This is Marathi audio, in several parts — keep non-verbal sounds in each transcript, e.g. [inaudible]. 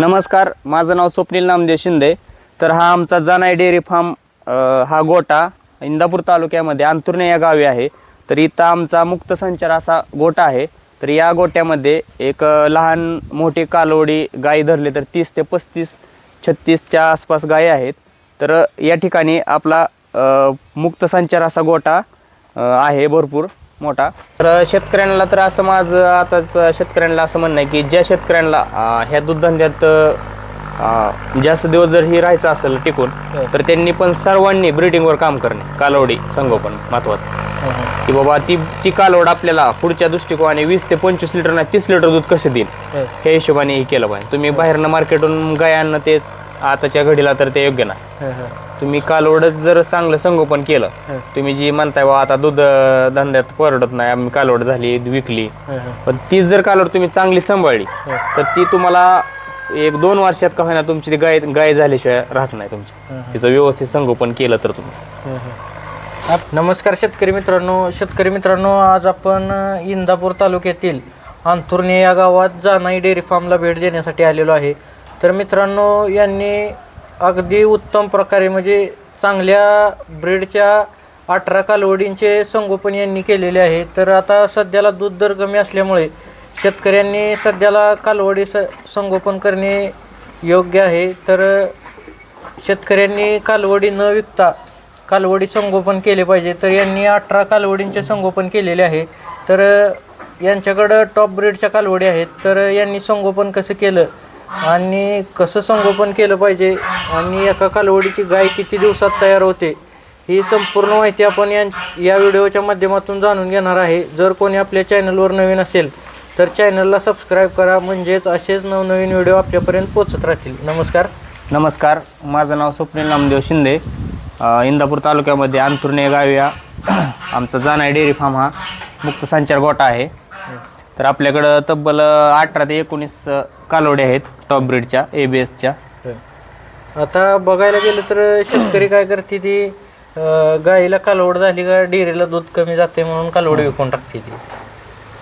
नमस्कार माझं नाव स्वप्नील नामदेव शिंदे. तर हा आमचा जानाई डेअरी फार्म हा गोटा इंदापूर तालुक्यामध्ये अंतुर्णे या गावी आहे. तर इथं आमचा मुक्त संचार असा गोटा आहे. तर या गोट्यामध्ये एक लहान मोठी कालवडी गाय धरले तर तीस ते पस्तीस छत्तीसच्या आसपास गायी आहेत. तर या ठिकाणी आपला मुक्त संचार असा गोटा आहे भरपूर. मोठा. तर शेतकऱ्यांना तर असं माझं आताच शेतकऱ्यांना असं म्हणणं आहे की ज्या शेतकऱ्यांना ह्या दूधधंद्यात अ, जास्त दिवस जर ही राहायचं असेल टिकून तर त्यांनी पण सर्वांनी ब्रिडिंगवर काम करणे. कालवडी संगोपन महत्वाचं. की बाबा ती ती कालवड आपल्याला पुढच्या दृष्टिकोनाने वीस ते पंचवीस लिटर नाही तीस लिटर दूध कसं देईल? ह्या हिशोबाने हे केलं पाहिजे. तुम्ही बाहेरनं मार्केटून गायांना ते आताच्या घडीला तर ते योग्य नाही. तुम्ही कालवडच जर चांगलं संगोपन केलं तुम्ही जी म्हणताय बा आता दूध धंद्यात परवडत नाही आम्ही कालवड झाली विकली. पण तीच जर कालवड तुम्ही चांगली सांभाळली तर ती तुम्हाला एक दोन वर्षात का होईना तुमची ती गाय गाय झाल्याशिवाय राहत नाही तुमची. तिचं व्यवस्थित संगोपन केलं तर तुम्ही. आप- नमस्कार शेतकरी मित्रांनो. शेतकरी मित्रांनो आज आपण अ, इंदापूर तालुक्यातील अंथुर्णे या गावात जानाई डेअरी फार्मला भेट देण्यासाठी आलेलो आहे. तर मित्रांनो यांनी अगदी उत्तम प्रकारे म्हणजे चांगल्या ब्रीडच्या अठरा कालवडींचे संगोपन यांनी केलेले आहे. तर आता सध्याला दूध दर कमी असल्यामुळे शेतकऱ्यांनी सध्याला कालवडी स संगोपन करणे योग्य आहे. तर शेतकऱ्यांनी कालवडी न विकता कालवडी संगोपन केले पाहिजे. तर यांनी अठरा कालवडींचे संगोपन केलेले आहे. तर यांच्याकडं टॉप ब्रीडच्या कालवडी आहेत. तर यांनी संगोपन कसं केलं? आणि कसं संगोपन केलं पाहिजे आणि एका कालवडीची गाय किती दिवसात तयार होते ही संपूर्ण माहिती आपण या या व्हिडिओच्या माध्यमातून जाणून घेणार आहे. जर कोणी आपल्या चॅनलवर नवीन असेल तर चॅनलला सबस्क्राईब करा. म्हणजेच असेच नवनवीन व्हिडिओ आपल्यापर्यंत पोचत राहतील. नमस्कार. नमस्कार. माझं नाव स्वप्नील नामदेव शिंदे. अ, इंदापूर तालुक्यामध्ये अंतुर्णे गाव या [clears throat] आमचा जानाई डेअरी फार्म हा मुक्त संचार गोटा आहे. तर आपल्याकडं तब्बल अठरा ते एकोणीस अ, कालवडे आहेत टॉप ब्रीडच्या ए बी एसच्या आता बघायला गेलं तर शेतकरी काय करते ती अं, गाईला कालवड झाली का डेअरीला दूध कमी जाते म्हणून कालवड विकून टाकते ती.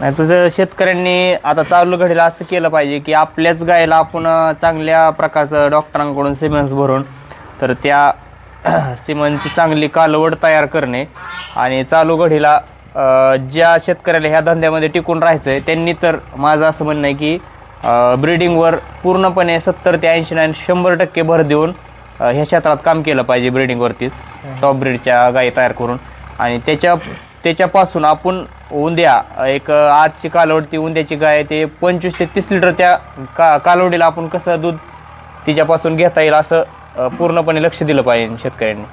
नाही तर शेतकऱ्यांनी आता चालू घडीला असं केलं पाहिजे की आपल्याच गायला आपण अ, चांगल्या प्रकारचं डॉक्टरांकडून सिमेंट्स भरून तर त्या [clears throat] सिमेंटची चांगली कालवड तयार करणे आणि चालू घडीला ज्या शेतकऱ्याला ह्या धंद्यामध्ये टिकून राहायचं आहे त्यांनी तर माझं असं म्हणणं आहे की ब्रिडिंगवर पूर्णपणे सत्तर ते ऐंशी नाईन शंभर टक्के भर देऊन ह्या क्षेत्रात काम केलं पाहिजे ब्रिडिंगवरतीच टॉप ब्रीडच्या गायी तयार करून. आणि त्याच्या त्याच्यापासून आपण उंद्या एक आजची कालवडती उंद्याची गाय ते पंचवीस ते तीस लिटर त्या का कालवडीला आपण कसं दूध तिच्यापासून घेता येईल असं पूर्णपणे लक्ष दिलं पाहिजे शेतकऱ्यांनी.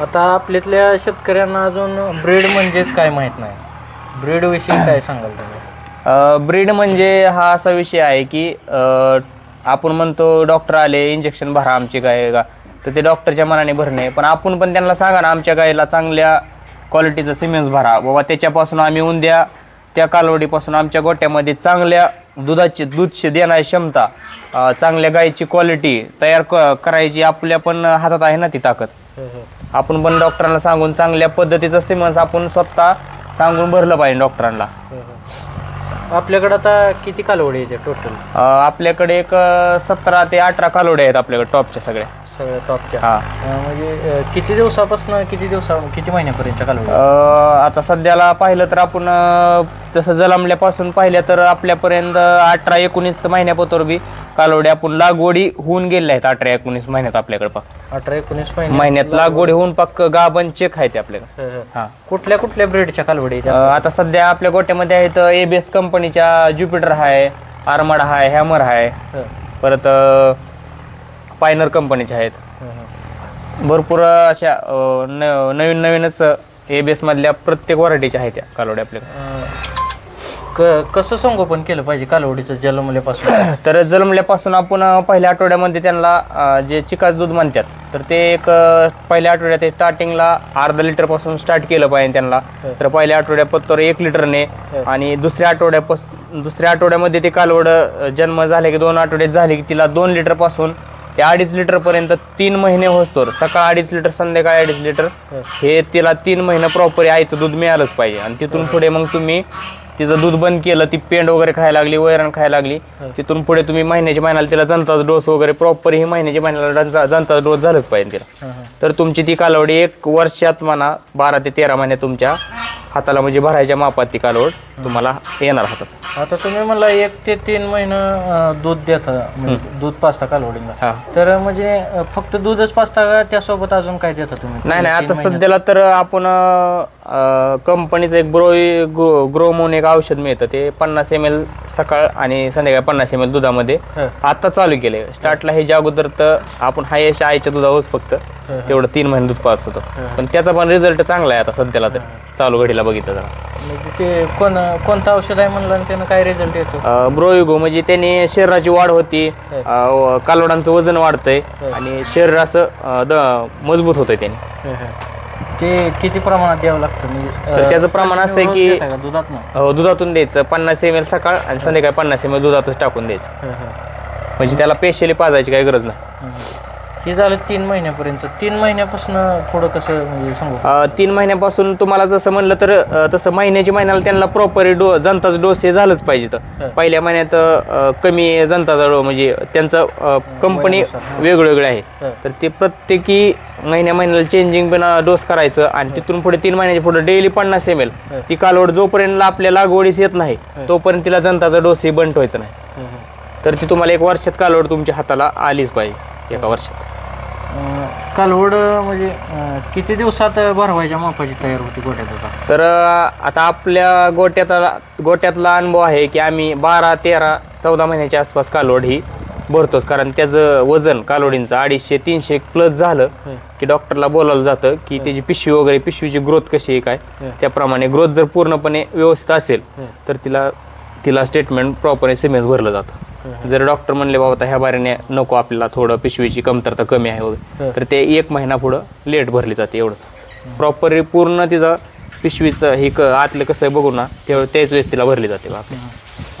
आता आपल्यातल्या शेतकऱ्यांना अजून ब्रीड म्हणजेच काय माहीत नाही. ब्रीड विषयी काय सांगाल तुम्ही? ब्रीड म्हणजे हा असा विषय आहे की अ, आपण म्हणतो डॉक्टर आले इंजेक्शन भरा आमची गाय का तर ते डॉक्टरच्या मनाने भरणे. पण आपण पण त्यांना सांगा ना आमच्या गायला चांगल्या क्वालिटीचं सिमेंट्स भरा. बाबा त्याच्यापासून आम्ही उद्या त्या कालवडीपासून आमच्या गोट्यामध्ये चांगल्या दुधाची दूधशी देणारी क्षमता अ, चांगल्या गायीची क्वालिटी तयार क करायची आपल्या पण हातात आहे ना ती ताकद. आपण पण डॉक्टरांना सांगून चांगल्या पद्धतीचं सिमेंट्स आपण स्वतः सांगून भरलं पाहिजे डॉक्टरांना. आपल्याकडे आता किती कालवडी येते टोटल आपल्याकडे एक सतरा ते अठरा कालोडे आहेत आपल्याकडे टॉपच्या सगळ्या सगळ्या टॉपच्या हा. अं, म्हणजे अं, किती दिवसापासून किती दिवसा किती महिन्यापर्यंतच्या कालवडी आता सध्याला पाहिलं तर आपण अ, तसं जलमल्यापासून पाहिलं तर आपल्यापर्यंत अठरा एकोणीस महिन्यापत्र बी कालोडे आपण लागवडी होऊन गेल्या आहेत अठरा एकोणीस महिन्यात आपल्याकडे पाक अठरा एकोणीस महिने महिन्यात लागवडी. होऊन पाक गाबन चेक आहेत आपल्याकडे. हं, हं. हा. कुठल्या कुठल्या ब्रीडच्या कालवडी अ, आता सध्या आपल्या गोट्यामध्ये आहेत ए बी एस कंपनीच्या ज्युपिटर आहे आर्मड आहे हॅमर आहे. परत पायनर कंपनीच्या आहेत. भरपूर अशा अ, न नवीन नवीनच ए बी एसमधल्या प्रत्येक व्हरायटीच्या आहेत त्या कालोड्या आपल्याकडे कसं संगोपन केलं पाहिजे कालवडीचं जन्मल्यापासून [clears throat] तर जन्मल्यापासून आपण अ, पहिल्या आठवड्यामध्ये त्यांना अ, जे चिकास दूध म्हणतात तर ते एक अ, पहिल्या आठवड्यात ते स्टार्टिंगला अर्धा लिटरपासून स्टार्ट केलं पाहिजे त्यांना. तर पहिल्या आठवड्यात पत्तर एक लिटरने आणि दुसऱ्या आठवड्यापासून दुसऱ्या आठवड्यामध्ये ते कालवड जन्म झाले की दोन आठवड्यात झाले की तिला दोन लिटरपासून ते अडीच लिटरपर्यंत तीन महिने होतोर सकाळ अडीच लिटर संध्याकाळी अडीच लिटर. हे तिला तीन महिने प्रॉपर आईचं दूध मिळालंच पाहिजे. आणि तिथून पुढे मग तुम्ही तिचं दूध बंद केलं ती पेंड वगैरे खायला लागली वैरण खायला लागली. तिथून पुढे तुम्ही महिन्याच्या महिन्याला तिला जंताचा डोस वगैरे प्रॉपर ही महिन्याच्या महिन्याला जंताचा डोस झालंच पाहिजे तिला. तर तुमची ती कालावडी एक वर्षात म्हणा बारा ते तेरा महिने तुमच्या हाताला म्हणजे भरायच्या मापात ती कालवड तुम्हाला येणार हातात. आता तुम्ही म्हणला एक ते तीन महिनं दूध देता म्हणजे दूध पाचता कालवडीला हा. तर म्हणजे अं, फक्त दूधच पाचता का त्यासोबत अजून काय देता तुम्ही? नाही नाही आता? सध्याला तर आपण कंपनीचं एक ग्रो ग्रो ग्रो म्हणून एक औषध मिळतं. ते पन्नास एम एल सकाळ आणि संध्याकाळी पन्नास एम एल दुधामध्ये हं. आता चालू केले स्टार्टला हे ज्या अगोदर तर आपण हाय याच्या आईच्या दुधावरच फक्त तेवढं तीन महिने दूध पास होतं. पण त्याचा पण रिझल्ट चांगला आहे आता सध्याला तर. चालू घडीला बघितलं जरा. म्हणजे ते कोण कोणतं औषध आहे म्हणलं आणि त्यानं काय रिझल्ट येतो? ब्रोयुगो म्हणजे त्याने शरीराची वाढ होती अं, कालवडांचं वजन वाढतंय आणि शरीर असं अं, द- मजबूत होतंय त्याने. ते किती प्रमाणात द्यावं लागतं? म्हणजे तर त्याचं प्रमाण असं आहे की- का दुधात ना अं, दुधातून द्यायचं पन्नास एम एल सकाळ आणि संध्याकाळी पन्नास एम एल दुधातच टाकून द्यायचं. म्हणजे त्याला पेशली पाजायची काही गरज नाही. हे झालं तीन महिन्यापर्यंत. तीन महिन्यापासून पुढं कसं म्हणजे सांगू? अं, तीन महिन्यापासून तुम्हाला जसं म्हणलं तर अं, तसं महिन्याच्या महिन्याला त्यांना प्रॉपर डो जनताचा डोस हे झालंच पाहिजे तर. पहिल्या महिन्यात अं, कमी जनताचा डो म्हणजे त्यांचं कंपनी वेगवेगळे आहे. तर ते प्रत्येकी महिन्या महिन्याला चेंजिंग पण डोस करायचं आणि तिथून पुढे तीन महिन्याच्या पुढे डेली पन्नास एम एल ती कालवड जोपर्यंत आपल्या लागवडीस येत नाही तोपर्यंत तिला जनताचा डोस ही बंद व्हायचा नाही. तर ती तुम्हाला एक वर्षात कालवड तुमच्या हाताला आलीच पाहिजे एका वर्षात. कालवड म्हणजे किती दिवसात भरवायच्या मापाची तयार होती गोट्यात तर आता आपल्या गोट्यातला गोट्यातला अनुभव आहे की आम्ही बारा तेरा चौदा महिन्याच्या आसपास कालवड ही भरतोच. कारण त्याचं वजन कालवडींचं अडीचशे तीनशे प्लस झालं की डॉक्टरला बोलावलं जातं की त्याची पिशवी वगैरे पिशवीची ग्रोथ कशी आहे काय? त्याप्रमाणे ग्रोथ जर पूर्णपणे व्यवस्थित असेल तर तिला तिला statement proper S M S भरलं जातं. जर डॉक्टर म्हणले बाबा ह्या बारीने नको आपल्याला थोडं पिशवीची कमतरता कमी आहे वगैरे. तर ते एक महिना पुढं लेट भरली जाते एवढंच. प्रॉपर पूर्ण तिचं पिशवीचं हे क आतलं कसं आहे बघू ना तेवढं त्याच वेळेस तिला भरली जाते बाकी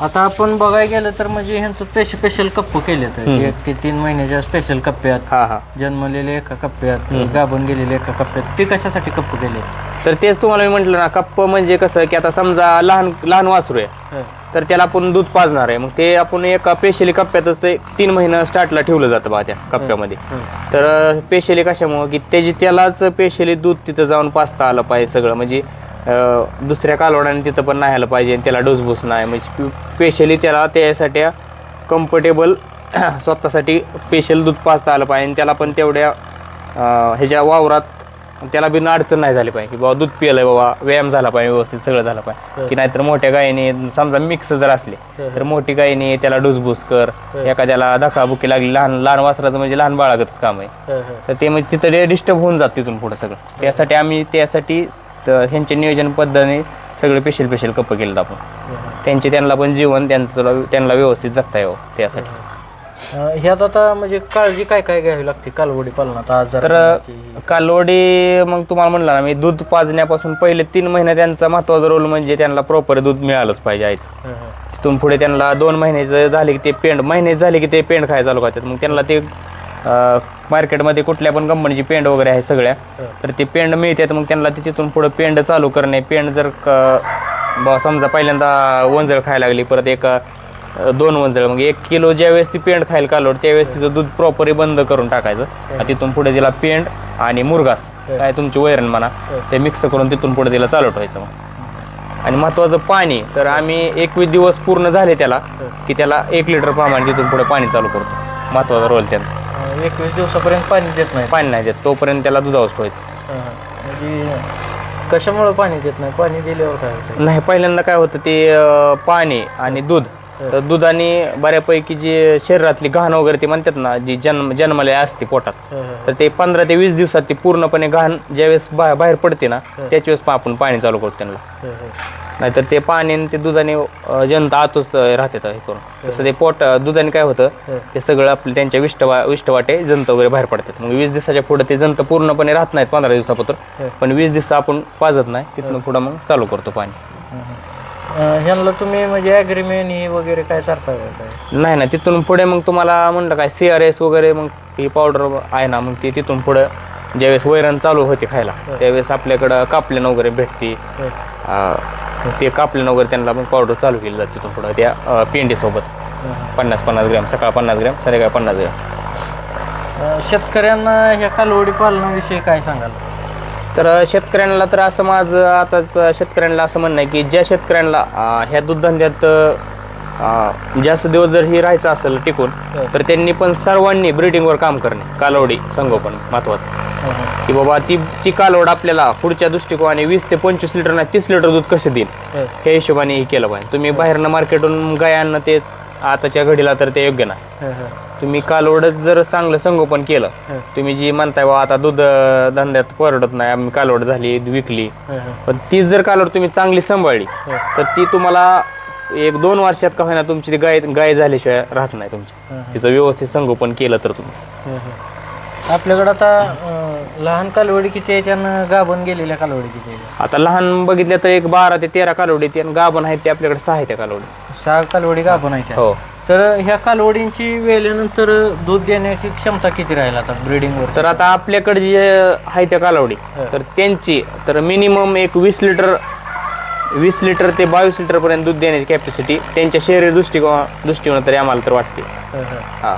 आता आपण बघायला गेलं तर म्हणजे ह्यांचं स्पेशल स्पेशल कप्प केले तर एक ते तीन महिन्याच्या स्पेशल कप्प्यात हा हा. जन्मलेले एका कप्प्यात गाभण गेलेले एका कप्प्यात. ते कशासाठी कप्प केले तर तेच तुम्हाला मी म्हटलं ना कप्प म्हणजे कसं की आता समजा लहान लहान वासरू आहे तर त्याला आपण दूध पाजणार आहे. मग ते आपण एका पेशली कप्प्यातच ते तीन महिनं स्टार्टला ठेवलं जातं बा त्या कप्प्यामध्ये. तर पेशली कशामुळं? की त्याची त्यालाच पेशली दूध तिथं जाऊन पाजता आलं पाहिजे सगळं. म्हणजे अं, दुसऱ्या कालवडाने तिथं पण नाही आलं पाहिजे आणि त्याला डोसबूस नाही म्हणजे स्पेशली त्याला त्यासाठी कम्फर्टेबल [clears throat] स्वतःसाठी स्पेशल दूध पाजता आलं पाहिजे आणि त्याला पण तेवढ्या अं, ह्याच्या वावरात त्याला बिन अडचण नाही झाली पाहिजे की बाबा दूध पिलंय बाबा व्यायाम झाला पाहिजे व्यवस्थित सगळं झालं पाहिजे. की नाहीतर मोठ्या गायीने समजा मिक्स जर असले तर मोठी गायीने त्याला डुसबुस कर एखाद्याला धकाबुकी लागली लहान लहान वासराचं म्हणजे लहान बाळागतच काम आहे. तर ते म्हणजे तिथं डिस्टर्ब होऊन जात तिथून पुढं सगळं. त्यासाठी आम्ही त्यासाठी ह्यांचे नियोजन पद्धतीने सगळे स्पेशल स्पेशल कप्प केलं आपण. त्यांचे त्यांना पण जीवन त्यांचं त्यांना व्यवस्थित जगता यावं त्यासाठी. अं, ह्यात आता म्हणजे काळजी काय काय घ्यावी लागते कालवडी पालनात आजार तर कालोडी मग तुम्हाला म्हणलं ना मी दूध पाजण्यापासून पहिले तीन महिने त्यांचा महत्त्वाचा रोल म्हणजे त्यांना प्रॉपर दूध मिळालंच पाहिजे आईचं. तिथून पुढे त्यांना दोन महिन्याचं झाले की ते पेंड महिने झाले की ते पेंड खायला चालू करतात. मग त्यांना ते मार्केटमध्ये कुठल्या पण कंपनीची पेंड वगैरे आहे सगळ्या तर ते पेंड मिळतात. मग त्यांना ते तिथून पुढे पेंड चालू करणे पेंड जर क- ब- समजा पहिल्यांदा वंजळ खायला लागली परत एक दोन वंजळ मग एक किलो ज्यावेळेस ती पेंड खायला कालवड त्यावेळेस तिचं दूध प्रॉपरली बंद करून टाकायचं. आणि तिथून पुढे तिला पेंड आणि मुरगास. काय तुमची वैरण म्हणा ते मिक्स करून तिथून पुढे तिला चालू ठेवायचं मग. आणि महत्वाचं पाणी तर आम्ही एकवीस दिवस पूर्ण झाले त्याला की त्याला एक लिटर प्रमाणे तिथून पुढे पाणी चालू करतो. महत्त्वाचा रोल त्यांचा. एकवीस दिवसापर्यंत पाणी देत नाही. पाणी नाही देत तोपर्यंत त्याला दुधावच ठेवायचं. म्हणजे कशामुळे पाणी देत नाही? पाणी दिल्यावर काय होतं? नाही पहिल्यांदा काय होतं ते पाणी आणि दूध तर दुधाने बऱ्यापैकी जे शरीरातली घाण वगैरे ते म्हणतात ना जी जन्म जन्माला असते पोटात तर ते पंधरा ते वीस दिवसात ती पूर्णपणे घाण ज्यावेळेस बा बाहेर पडते ना त्याच वेळेस पण आपण पाणी चालू करतो त्यांना. नाहीतर ते पाणी आणि ते दुधाने जनता आतच राहते हे करून. तसं ते पोट दुधाने काय होतं ते सगळं आपलं त्यांच्या विष्टवा विष्टवाटे जंत वगैरे बाहेर पडतात. मग वीस दिवसाच्या पुढे ते जंत पूर्णपणे राहत नाहीत पंधरा दिवसापत्र पण वीस दिवस आपण पाजत नाही तिथनं पुढं मग चालू करतो पाणी. ह्यांना तुम्ही म्हणजे ॲग्रीमेंट ही वगैरे काय काय? नाही ना तिथून पुढे मग तुम्हाला म्हणलं काय सी आर एस वगैरे मग ही पावडर आहे ना मग ती तिथून पुढं ज्यावेळेस वैरण चालू होते खायला त्यावेळेस आपल्याकडं कापल्यानं वगैरे भेटते. अं, मग ते कापल्यानं वगैरे त्यांना आपण पावडर चालू केली जाते तिथून पुढं त्या अं, पेंडीसोबत पन्नास पन्नास ग्रॅम सकाळ पन्नास ग्रॅम संध्याकाळी पन्नास ग्रॅम. अ, शेतकऱ्यांना ह्या कालवडी पालनाविषयी काय सांगाल? तर शेतकऱ्यांना तर असं माझं आताच शेतकऱ्यांना असं म्हणणं आहे की ज्या शेतकऱ्यांना ह्या दूधधंद्यात अं, जास्त दिवस जर ही राहायचं असेल टिकून तर त्यांनी पण सर्वांनी ब्रिडिंगवर काम करणे कालवडी संगोपन महत्वाचं. की बाबा ती ती कालवड आपल्याला पुढच्या दृष्टिकोनाने वीस ते पंचवीस लिटर नाही तीस लिटर दूध कसे देईल ह्या हिशोबाने हे केलं पाहिजे. तुम्ही बाहेरनं मार्केटून गाय आणणं ते आताच्या घडीला तर ते योग्य नाही. तुम्ही कालवडच जर चांगलं संगोपन केलं तुम्ही जी म्हणताय बा आता दूध अं, धंद्यात परवडत नाही आम्ही कालवड झाली विकली. पण तीच जर कालवड तुम्ही चांगली सांभाळली तर ती तुम्हाला एक दोन वर्षात का होईना तुमची ती गाय गाय झाल्याशिवाय राहत नाही तुमच्या तिचं व्यवस्थित संगोपन केलं तर तुम्ही. आपल्याकडे आता अ, लहान कालवडी किती आहे त्यानं गाभण गेलेल्या कालवडी किती आहे आता लहान बघितल्या तर एक बारा ते तेरा कालवडी आहेत आणि गाभण आहेत ते आपल्याकडे सहा आहेत त्या कालवडी. सहा कालवडी गाभण आहे त्या? हो. तर ह्या कालवडींची वेल्यानंतर दूध देण्याची क्षमता किती राहील आता ब्रिडिंगवर तर आता आपल्याकडे जे आहे त्या कालवडी तर त्यांची तर मिनिमम एक वीस लिटर वीस लिटर ते बावीस लिटर पर्यंत दूध देण्याची कॅपॅसिटी त्यांच्या शरीर दृष्टिकोन दृष्टिकोन तरी आम्हाला तर वाटते. हा